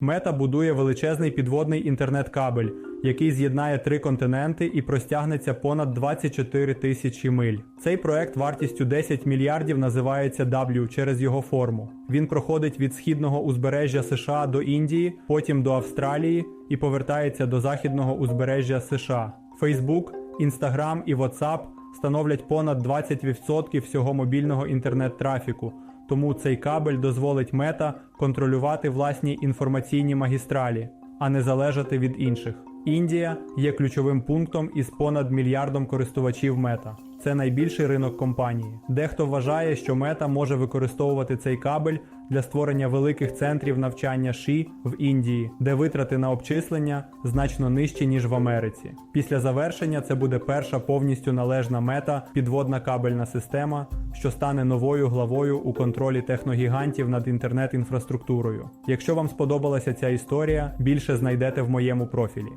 Мета будує величезний підводний інтернет-кабель, який з'єднає три континенти і простягнеться понад 24 тисячі миль. Цей проект вартістю 10 мільярдів називається W через його форму. Він проходить від східного узбережжя США до Індії, потім до Австралії і повертається до західного узбережжя США. Facebook, Instagram і WhatsApp становлять понад 20% всього мобільного інтернет-трафіку. Тому цей кабель дозволить мета контролювати власні інформаційні магістралі, а не залежати від інших. Індія є ключовим пунктом із понад мільярдом користувачів мета. Це найбільший ринок компанії. Дехто вважає, що мета може використовувати цей кабель для створення великих центрів навчання ШІ в Індії, де витрати на обчислення значно нижчі ніж в Америці. Після завершення це буде перша повністю належна мета підводна кабельна система, що стане новою главою у контролі техногігантів над інтернет-інфраструктурою. Якщо вам сподобалася ця історія, більше знайдете в моєму профілі.